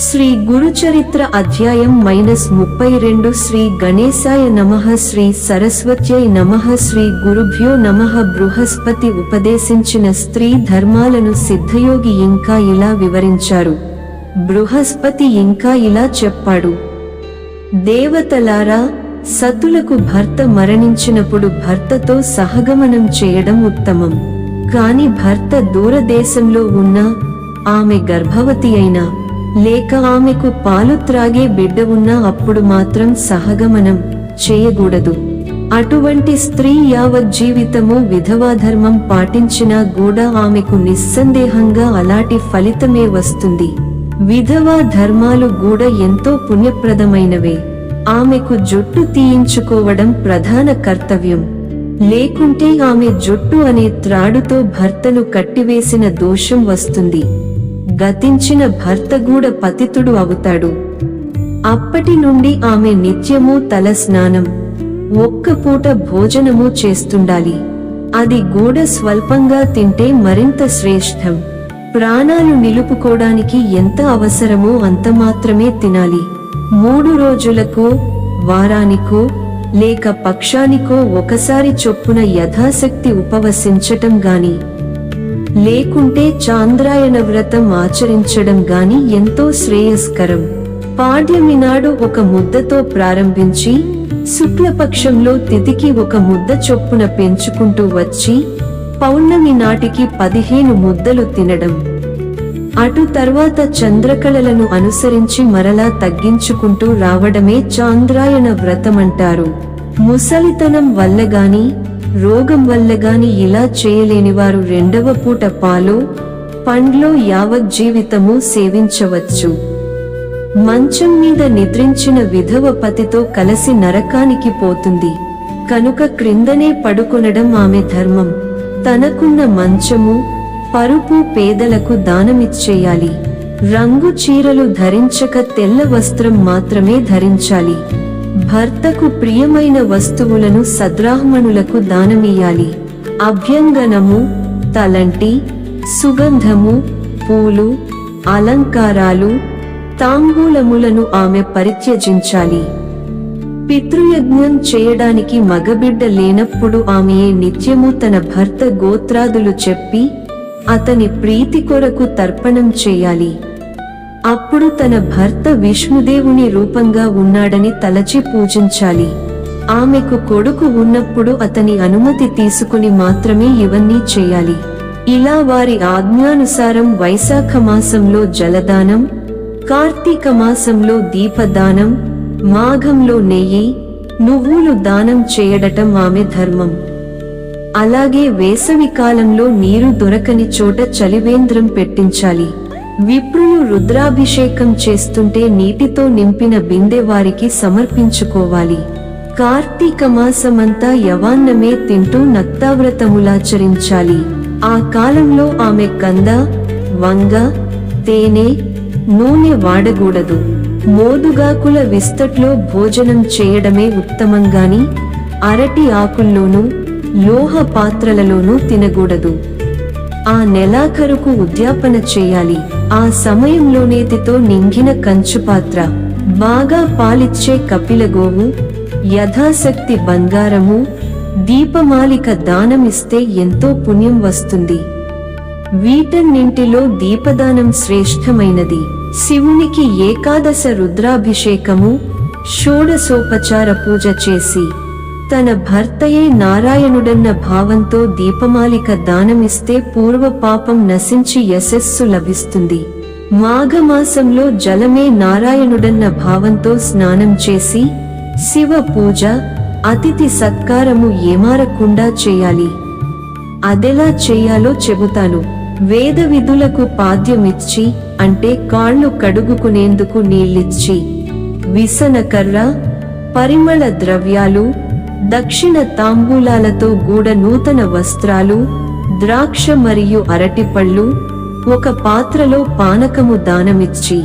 శ్రీ గురుచరిత్ర అధ్యాయం మైనస్ ముప్పై రెండు శ్రీ గణేశాయ నమః శ్రీ సరస్వత్యై నమః శ్రీ గురుభ్యో నమః బృహస్పతి ఉపదేశించిన స్త్రీ ధర్మాలను సిద్ధయోగి ఇంకా ఇలా వివరించారు. బృహస్పతి ఇంకా ఇలా చెప్పాడు. దేవతలారా సతులకు భర్త మరణించినప్పుడు భర్తతో సహగమనం చేయడం ఉత్తమం. కాని భర్త దూరదేశంలో ఉన్నా ఆమె గర్భవతి అయినా లేక ఆమెకు పాలు త్రాగే బిడ్డ ఉన్నా అప్పుడు మాత్రం సహగమనం చేయకూడదు. అటువంటి స్త్రీ యావజ్జీవితము విధవాధర్మం పాటించినా కూడా ఆమెకు నిస్సందేహంగా అలాంటి ఫలితమే వస్తుంది. విధవా ధర్మాలు కూడా ఎంతో పుణ్యప్రదమైనవే. ఆమెకు జుట్టు తీయించుకోవడం ప్రధాన కర్తవ్యం. లేకుంటే ఆమె జుట్టు అనే త్రాడుతో భర్తను కట్టివేసిన దోషం వస్తుంది. గతించిన భర్త కూడా పతితుడు అవుతాడు. అప్పటి నుండి ఆమె నిత్యము తల స్నానం ఒక్క పూట భోజనము చేస్తుండాలి. అది గూడ స్వల్పంగా తింటే మరింత శ్రేష్టం. ప్రాణాలు నిలుపుకోవడానికి ఎంత అవసరమో అంత మాత్రమే తినాలి. మూడు రోజులకో వారానికో లేక పక్షానికో ఒకసారి చొప్పున యథాశక్తి ఉపవసించటం గాని. లేకుంటే చాంద్రాయణ వ్రతం ఆచరించడం గాని ఎంతో శ్రేయస్కరం. పాడ్యమినాడు ఒక ముద్దతో ప్రారంభించి శుక్లపక్షంలో తిథికి ఒక ముద్ద చొప్పున పెంచుకుంటూ వచ్చి పౌర్ణమి నాటికి పదిహేను ముద్దలు తినడం. అటు తర్వాత చంద్రకళలను అనుసరించి మరలా తగ్గించుకుంటూ రావడమే చాంద్రాయణ వ్రతమంటారు. ముసలితనం వల్ల గాని రోగం వల్ల గాని ఇలా చేయలేని వారు రెండవ పూట పాలు పండ్లో యావజ్జీవితము సేవించవచ్చు. మంచం మీద నిద్రించిన విధవ పతితో కలిసి నరకానికి పోతుంది. కనుక క్రిందనే పడుకొనడం ఆమె ధర్మం. తనకున్న మంచము పరుపు పేదలకు దానమిచ్చేయాలి. రంగు చీరలు ధరించక తెల్ల వస్త్రం మాత్రమే ధరించాలి. భర్తకు ప్రియమైన వస్తువులను సద్రాహ్మణులకు దానమియాలి అభ్యంగనము తలంటి సుగంధము పూలు అలంకారాలు తాంబూలములను ఆమె పరిత్యజించాలి. పితృయజ్ఞం చేయడానికి మగబిడ్డ లేనప్పుడు ఆమెయే నిత్యము తన భర్త గోత్రాదులు చెప్పి అతని ప్రీతి కొరకు తర్పణం చేయాలి. అప్పుడు తన భర్త విష్ణుదేవుని రూపంగా ఉన్నాడని తలచి పూజించాలి. ఆమెకు కొడుకు ఉన్నప్పుడు అతని అనుమతి తీసుకుని మాత్రమే ఇవన్నీ చేయాలి. ఇలా వారి ఆజ్ఞానుసారం వైశాఖ మాసంలో జలదానం కార్తీక మాసంలో దీపదానం మాఘంలో నెయ్యి నువ్వులు దానం చేయడటం ఆమె ధర్మం. అలాగే వేసవి కాలంలో నీరు దొరకని చోట చలివేంద్రం పెట్టించాలి. విప్రులు రుద్రాభిషేకం చేస్తుంటే నీటితో నింపిన బిందె వారికి సమర్పించుకోవాలి. కార్తీక మాసమంతా యవాన్నమే తింటూ నక్తావ్రతములాచరించాలి ఆ కాలంలో ఆమె కంద వంగ తేనె నూనె వాడకూడదు. మోదుగాకుల విస్తట్లో భోజనం చేయడమే ఉత్తమంగాని అరటి ఆకుల్లోనూ లోహ పాత్రలలోనూ తినకూడదు. ఆ నెలాఖరుకు ఉద్యాపన చేయాలి. ఆ సమయంలో నేతితో నింగిన కంచుపాత్ర. బాగా పాలిచ్చే కపిలగోవు యథాశక్తి బంగారము దీపమాలిక దానమిస్తే ఎంతో పుణ్యం వస్తుంది. వీటన్నింటిలో దీపదానం శ్రేష్టమైనది. శివునికి ఏకాదశ రుద్రాభిషేకము షోడసోపచార పూజ చేసి తన భర్తయే నారాయణుడన్న భావంతో దీపమాలిక దానమిస్తే పూర్వ పాపం నశించి యశస్సు లభిస్తుంది. మాఘమాసంలో జలమే నారాయణుడన్న భావంతో స్నానం చేసి శివ పూజ అతిథి సత్కారము ఏమారకుండా చేయాలి. అదెలా చేయాలో చెబుతాను. వేద విధులకు పాద్యమిచ్చి అంటే కాళ్ళు కడుగుకునేందుకు నీళ్ళిచ్చి విసనకర్ర పరిమళ ద్రవ్యాలు దక్షిణ తాంబూలాలతో గూడ నూతన వస్త్రాలు ద్రాక్ష మరియు అరటిపళ్ళు ఒక పాత్రలో పానకము దానమిచ్చి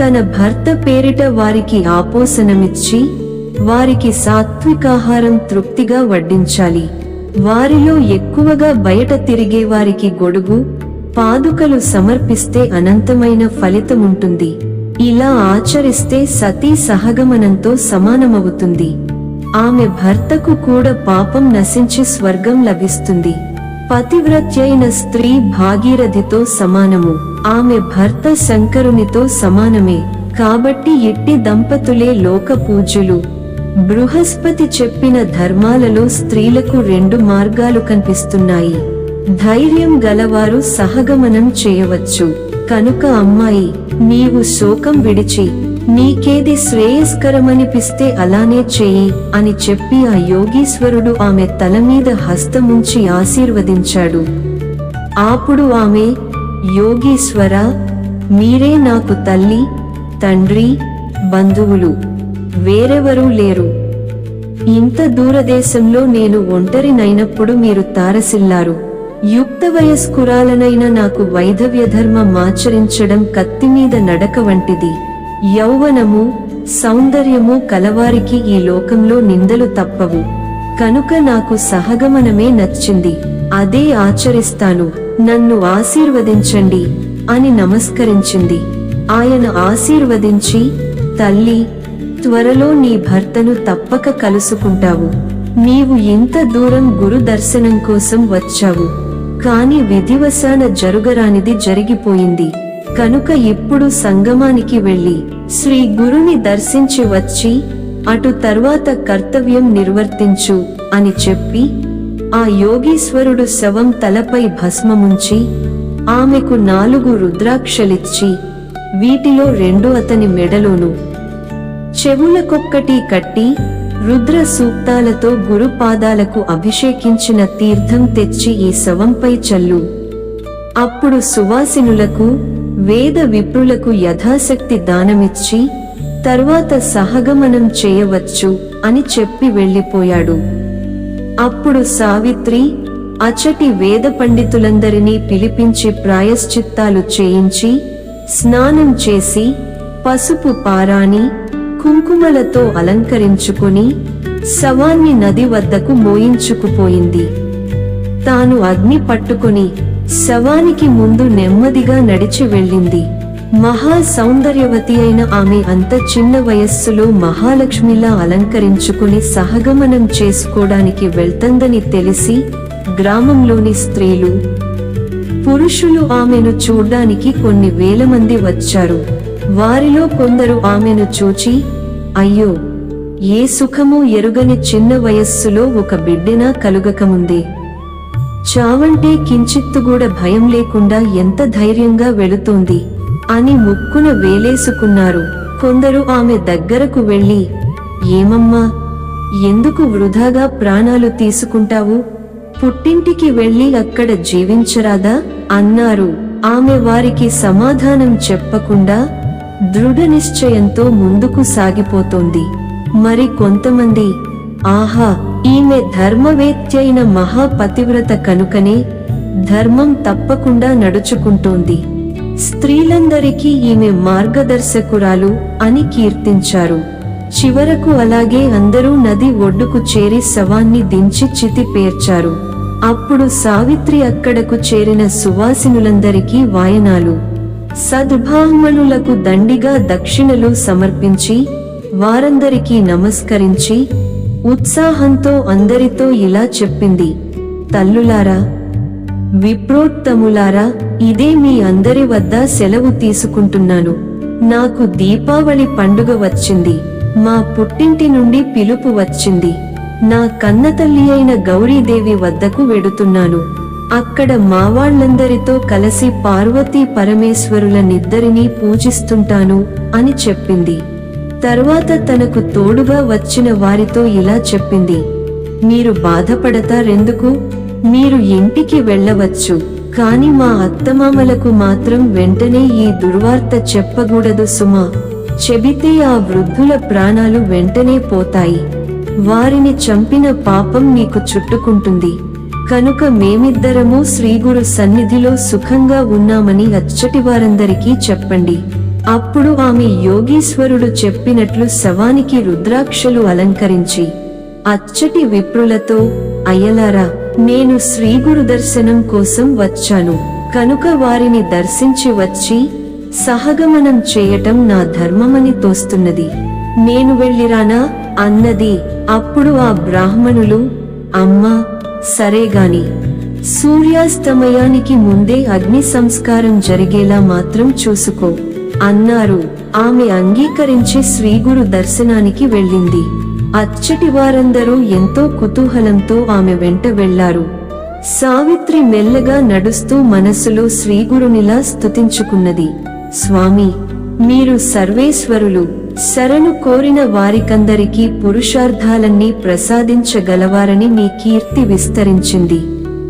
తన భర్త పేరిట వారికి ఆపోసనమిచ్చి వారికి సాత్వికాహారం తృప్తిగా వడ్డించాలి. వారిలో ఎక్కువగా బయట తిరిగే వారికి గొడుగు పాదుకలు సమర్పిస్తే అనంతమైన ఫలితముంటుంది. ఇలా ఆచరిస్తే సతీ సహగమనంతో సమానమవుతుంది. ఆమె భర్తకు కూడా పాపం నశించి స్వర్గం లభిస్తుంది. పతివ్రత్యైన స్త్రీ భాగీరథితో సమానము. ఆమె భర్త శంకరునితో సమానమే. కాబట్టి ఎట్టి దంపతులే లోక పూజ్యులు బృహస్పతి చెప్పిన ధర్మాలలో స్త్రీలకు రెండు మార్గాలు కనిపిస్తున్నాయి. ధైర్యం గలవారు సహగమనం చేయవచ్చు. కనుక అమ్మాయి నీవు శోకం విడిచి నీకేది శ్రేయస్కరమనిపిస్తే అలానే చేయి అని చెప్పి ఆ యోగీశ్వరుడు ఆమె తల మీద హస్తముంచి ఆశీర్వదించాడు. అప్పుడు ఆమె యోగీశ్వర మీరే నాకు తల్లి తండ్రి బంధువులు వేరెవరూ లేరు. ఇంత దూరదేశంలో నేను ఒంటరినైనప్పుడు మీరు తారసిల్లారు. యుక్త వయస్కురాలనైన నాకు వైధవ్య ధర్మం కత్తిమీద నడక వంటిది. యౌవనము సౌందర్యము కలవారికి ఈ లోకంలో నిందలు తప్పవు. కనుక నాకు సహగమనమే నచ్చింది. అదే ఆచరిస్తాను. నన్ను ఆశీర్వదించండి అని నమస్కరించింది. ఆయన ఆశీర్వదించి తల్లి త్వరలో నీ భర్తను తప్పక కలుసుకుంటావు. నీవు ఇంత దూరం గురు దర్శనం కోసం వచ్చావు. కాని విధివశాన జరుగరానిది జరిగిపోయింది. కనుక ఇప్పుడు సంగమానికి వెళ్ళి శ్రీ గురుని దర్శించి వచ్చి అటు తర్వాత కర్తవ్యం నిర్వర్తించు అని చెప్పి ఆ యోగీశ్వరుడు శవం తలపై భస్మముంచి ఆమెకు నాలుగు రుద్రాక్షలిచ్చి వీటిలో రెండు అతని మెడలోను చెవులకొక్కటి కట్టి రుద్ర సూక్తాలతో గురుపాదాలకు అభిషేకించిన తీర్థం తెచ్చి ఈ శవంపై చల్లు. అప్పుడు సువాసినులకు వేద విప్రులకు యథాశక్తి దానమిచ్చి తర్వాత సహగమనం చేయవచ్చు అని చెప్పి వెళ్ళిపోయాడు. అప్పుడు సావిత్రి అచటి వేద పండితులందరినీ పిలిపించి ప్రాయశ్చిత్తాలు చేయించి స్నానం చేసి పసుపు పారాని కుంకుమలతో అలంకరించుకుని శవాన్ని నది వద్దకు మోయించుకుపోయింది. తాను అగ్ని పట్టుకొని శవానికి ముందు నెమ్మదిగా నడిచి వెళ్ళింది. మహా సౌందర్యవతి అయిన ఆమె అంత చిన్న వయస్సులో మహాలక్ష్మిలా అలంకరించుకుని సహగమనం చేసుకోవడానికి వెళ్తందని తెలిసి గ్రామంలోని స్త్రీలు పురుషులు ఆమెను చూడ్డానికి కొన్ని వేల మంది వచ్చారు. వారిలో కొందరు ఆమెను చూచి అయ్యో ఏ సుఖమూ ఎరుగని చిన్న వయస్సులో ఒక బిడ్డెనా కలుగకముందే. చావంటే కించిత్తు కూడా భయం లేకుండా ఎంత ధైర్యంగా వెళుతోంది అని ముక్కున వేలేసుకున్నారు. కొందరు ఆమె దగ్గరకు వెళ్ళి ఏమమ్మా ఎందుకు వృధాగా ప్రాణాలు తీసుకుంటావు? పుట్టింటికి వెళ్ళి అక్కడ జీవించరాదా? అన్నారు. ఆమె వారికి సమాధానం చెప్పకుండా దృఢ నిశ్చయంతో ముందుకు సాగిపోతోంది. మరి కొంతమంది ఆహా ఈమె ధర్మవేత్యైన మహాపతివ్రత కనుకనే ధర్మం తప్పకుండా నడుచుకుంటోంది. స్త్రీలందరికీ ఈమె మార్గదర్శకురాలు అని కీర్తించారు. చివరకు అలాగే అందరూ నది ఒడ్డుకు చేరి శవాన్ని దించి చితి పేర్చారు. అప్పుడు సావిత్రి అక్కడకు చేరిన సువాసినులందరికీ వాయనాలు. సద్భాహ్మణులకు దండిగా దక్షిణలు సమర్పించి వారందరికీ నమస్కరించి ఉత్సాహంతో అందరితో ఇలా చెప్పింది. తల్లులారా విప్రోత్తములారా ఇదే మీ అందరి వద్ద సెలవు తీసుకుంటున్నాను. నాకు దీపావళి పండుగ వచ్చింది. మా పుట్టింటి నుండి పిలుపు వచ్చింది. నా కన్నతల్లి అయిన గౌరీదేవి వద్దకు వెడుతున్నాను. అక్కడ మావాళ్ళందరితో కలిసి పార్వతీ పరమేశ్వరులనిద్దరినీ పూజిస్తుంటాను అని చెప్పింది. తర్వాత తనకు తోడుగా వచ్చిన వారితో ఇలా చెప్పింది. మీరు బాధపడతారెందుకు? మీరు ఇంటికి వెళ్ళవచ్చు. కాని మా అత్తమామలకు మాత్రం వెంటనే ఈ దుర్వార్త చెప్పకూడదు సుమా. చెబితే ఆ వృద్ధుల ప్రాణాలు వెంటనే పోతాయి. వారిని చంపిన పాపం నీకు చుట్టుకుంటుంది. కనుక మేమిద్దరము శ్రీగురు సన్నిధిలో సుఖంగా ఉన్నామని అచ్చటి వారందరికీ చెప్పండి. అప్పుడు ఆమె యోగీశ్వరుడు చెప్పినట్లు శవానికి రుద్రాక్షలు అలంకరించి అచ్చటి విప్రులతో అయ్యలారా నేను శ్రీగురు దర్శనం కోసం వచ్చాను. కనుక వారిని దర్శించి వచ్చి సహగమనం చేయటం నా ధర్మమని తోస్తున్నది. నేను వెళ్ళిరానా అన్నది. అప్పుడు ఆ బ్రాహ్మణులు అమ్మా సరేగాని సూర్యాస్తమయానికి ముందే అగ్ని సంస్కారం జరిగేలా మాత్రం చూసుకో. అన్నారు. ఆమె అంగీకరించి శ్రీగురు దర్శనానికి వెళ్ళింది. అచ్చటి వారందరూ ఎంతో కుతూహలంతో ఆమె వెంట వెళ్ళారు. సావిత్రి మెల్లగా నడుస్తూ మనసులో శ్రీగురునిలా స్తుతించుకున్నది. స్వామి మీరు సర్వేశ్వరులు. శరణు కోరిన వారికందరికీ పురుషార్థాలన్నీ ప్రసాదించగలవారని మీ కీర్తి విస్తరించింది.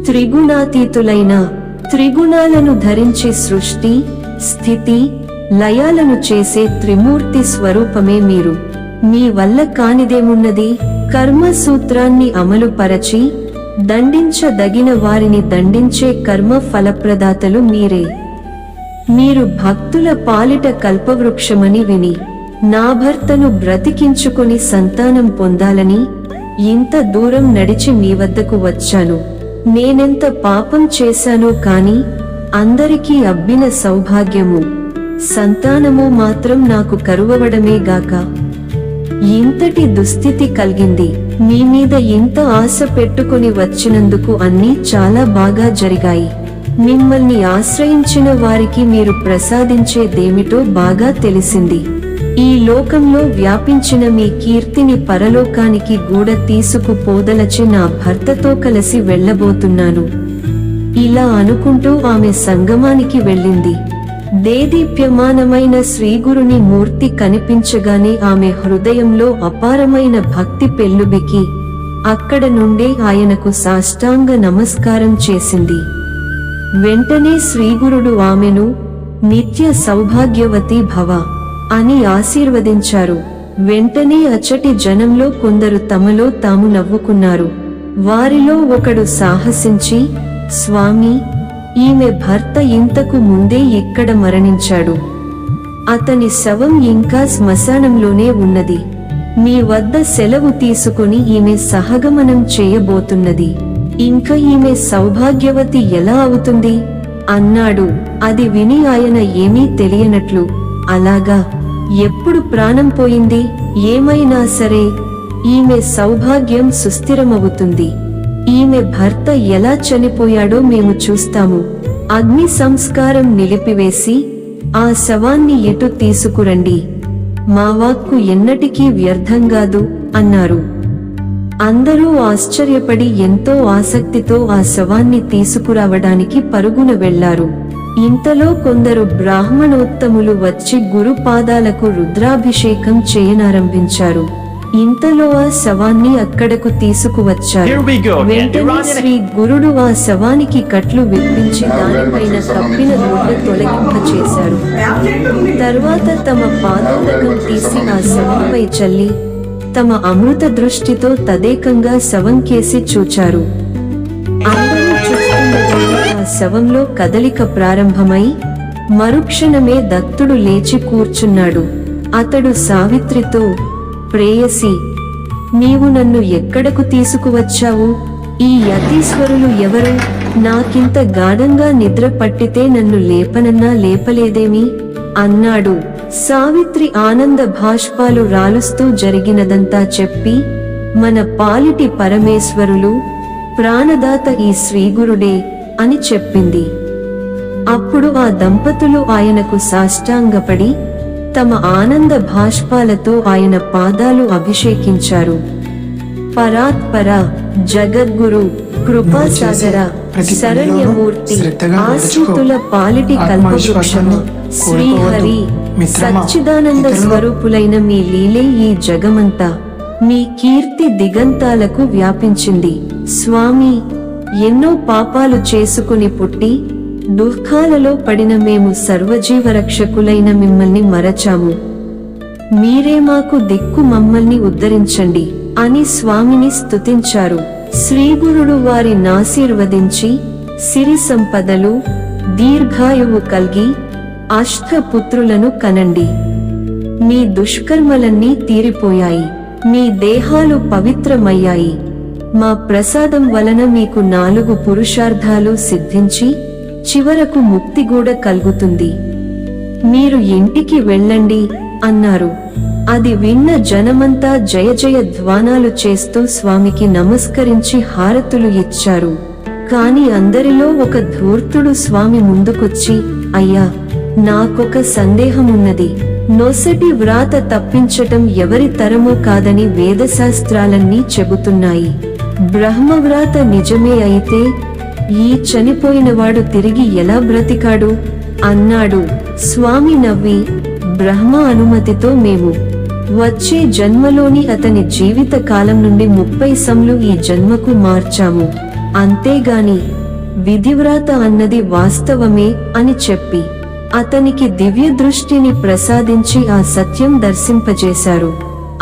త్రిగుణాతీతులైన త్రిగుణాలను ధరించే సృష్టి స్థితి లయాలను చేసే త్రిమూర్తి స్వరూపమే మీరు. మీ వల్ల కానిదేమున్నది? కర్మ సూత్రాన్ని అమలుపరచి దండించదగిన వారిని దండించే కర్మ ఫలప్రదాతలు మీరే. మీరు భక్తుల పాలిట కల్పవృక్షమని విని నా భర్తను బ్రతికించుకొని సంతానం పొందాలని ఇంత దూరం నడిచి మీ వద్దకు వచ్చాను. నేనెంత పాపం చేశానో కాని అందరికీ అబ్బిన సౌభాగ్యము. సంతానము మాత్రం నాకు కరువవడమే గాక. ఇంతటి దుస్థితి కలిగింది. మీ మీద ఇంత ఆశ పెట్టుకుని వచ్చినందుకు అన్నీ చాలా బాగా జరిగాయి. మిమ్మల్ని ఆశ్రయించిన వారికి మీరు ప్రసాదించేదేమిటో బాగా తెలిసింది. ఈ లోకంలో వ్యాపించిన మీ కీర్తిని పరలోకానికి గూడ తీసుకుపోదలచి నా భర్తతో కలిసి వెళ్ళబోతున్నాను. ఇలా అనుకుంటూ ఆమె సంగమానికి వెళ్ళింది. దేదీప్యమానమైన శ్రీగురుని మూర్తి కనిపించగానే ఆమె హృదయంలో అపారమైన భక్తి పెల్లుబికి అక్కడ నుండే ఆయనకు సాష్టాంగ నమస్కారం చేసింది. వెంటనే శ్రీగురుడు ఆమెను నిత్య సౌభాగ్యవతి భవ అని ఆశీర్వదించారు. వెంటనే అచ్చటి జనంలో కొందరు తమలో తాము నవ్వుకున్నారు. వారిలో ఒకడు సాహసించి స్వామి ఈమె భర్త ఇంతకు ముందే ఇక్కడ మరణించాడు? అతని శవం ఇంకా శ్మశానంలోనే ఉన్నది. మీ వద్ద సెలవు తీసుకుని ఈమె సహగమనం చేయబోతున్నది. ఇంకా ఈమె సౌభాగ్యవతి ఎలా అవుతుంది? అన్నాడు. అది విని ఆయన ఏమీ తెలియనట్లు. అలాగా? ఎప్పుడు ప్రాణం పోయింది? ఏమైనా సరే? ఈమె సౌభాగ్యం సుస్థిరమవుతుంది. ఈమె భర్త ఎలా చనిపోయాడో మేము చూస్తాము. అగ్ని సంస్కారం నిలిపివేసి ఆ శవాన్ని ఎటు తీసుకురండి? మా వాక్కు ఎన్నటికీ వ్యర్థం కాదు అన్నారు. అందరూ ఆశ్చర్యపడి ఎంతో ఆసక్తితో ఆ శవాన్ని తీసుకురావడానికి పరుగున వెళ్ళారు. ఇంతలో కొందరు బ్రాహ్మణోత్తములు వచ్చి గురు పాదాలకు రుద్రాభిషేకం చేయనారంభించారు. ఇంతలో ఆ శవాన్ని అక్కడకు తీసుకువచ్చారు. వెంటనే శ్రీ గురుడు ఆ శవానికి కట్లు విప్పించి దానిపైన కప్పిన రోడ్డు తొలగింపచేశారు. తర్వాత తమ పాదోదకం తీసి ఆ శవంపై చల్లి తమ అమృత దృష్టితో తదేకంగా శవం కేసి చూచారు. అందరూ చూస్తుండగానే ఆ శవంలో కదలిక ప్రారంభమై మరుక్షణమే దత్తుడు లేచి కూర్చున్నాడు. అతడు సావిత్రితో ప్రేయసి నీవు నన్ను ఎక్కడకు తీసుకువచ్చావు? ఈ యతీశ్వరులు ఎవరు? నాకింత గాఢంగా నిద్ర పట్టితే నన్ను లేపనన్నా లేపలేదేమి? అన్నాడు. సావిత్రి ఆనంద భాష్పాలు రాలుస్తూ జరిగినదంతా చెప్పి మన పాలిటి పరమేశ్వరులు ప్రాణదాత ఈ శ్రీగురుడే అని చెప్పింది. అప్పుడు ఆ దంపతులు ఆయనకు సాష్టాంగపడి తమ ఆనంద భాష్పాలతో ఆయన పాదాలు అభిషేకించారు. పరాత్పర జగద్గురు కృపాసాగర శరణ్యమూర్తి ఆశ్రితుల పాలిటి కల్పవృక్షము శ్రీహరి సచ్చిదానంద స్వరూపులైన మీ లీలే ఈ జగమంతా. మీ కీర్తి దిగంతాలకు వ్యాపించింది. స్వామి ఎన్నో పాపాలు చేసుకుని పుట్టి దుఃఖాలలో పడిన మేము సర్వజీవరక్షకులైన మిమ్మల్ని మరచాము. మీరే మాకు దిక్కు మమ్మల్ని ఉద్ధరించండి అని స్వామిని స్తుతించారు. శ్రీగురుడు వారి నాశీర్వదించి సిరి సంపదలు దీర్ఘాయువు కల్గి అష్టపుత్రులను కనండి. మీ దుష్కర్మలన్నీ తీరిపోయాయి. మీ దేహాలు పవిత్రమయ్యాయి. మా ప్రసాదం వలన మీకు నాలుగు పురుషార్థాలు సిద్ధించి చివరకు ముక్తి కూడా కలుగుతుంది. మీరు ఇంటికి వెళ్ళండి అన్నారు. అది విన్న జనమంతా జయ జయ ధ్వానాలు చేస్తూ స్వామికి నమస్కరించి హారతులు ఇచ్చారు. కాని అందరిలో ఒక ధూర్తుడు స్వామి ముందుకొచ్చి అయ్యా నాకొక సందేహమున్నది. నొసటి వ్రాత తప్పించటం ఎవరి తరమో కాదని వేదశాస్త్రాలన్నీ చెబుతున్నాయి. బ్రహ్మవ్రాత నిజమే అయితే ఈ చనిపోయినవాడు తిరిగి ఎలా బ్రతికాడు? అన్నాడు. స్వామి నవ్వి బ్రహ్మ అనుమతితో మేము. వచ్చే జన్మలోని అతని జీవిత కాలం నుండి ముప్పై సంలు ఈ జన్మకు మార్చాము. అంతేగాని విధివ్రాత అన్నది వాస్తవమే అని చెప్పి అతనికి దివ్య దృష్టిని ప్రసాదించి ఆ సత్యం దర్శింపజేశారు.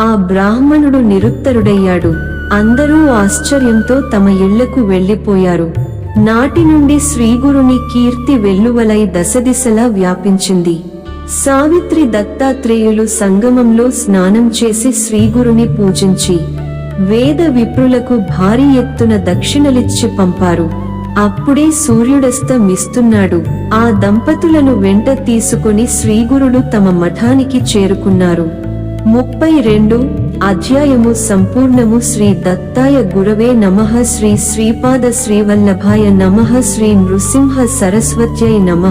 ఆ బ్రాహ్మణుడు నిరుత్తరుడయ్యాడు అందరూ ఆశ్చర్యంతో తమ ఇళ్ళకు వెళ్ళిపోయారు నాటి నుండి శ్రీగురుని కీర్తి వెల్లువలై దశదిశలా వ్యాపించింది. సావిత్రి దత్తాత్రేయులు సంగమంలో స్నానం చేసి శ్రీగురుని పూజించి వేద విప్రులకు భారీ ఎత్తున దక్షిణలిచ్చి పంపారు. అప్పుడే సూర్యుడస్తమిస్తున్నాడు ఆ దంపతులను వెంట తీసుకుని శ్రీగురుడు తమ మఠానికి చేరుకున్నారు. ముప్పై రెండు అధ్యాయము సంపూర్ణము శ్రీ దత్తాయ గురవే నమ శ్రీ శ్రీపాద శ్రీవల్లభాయ నమ శ్రీ నృసింహ సరస్వత్యై నమ.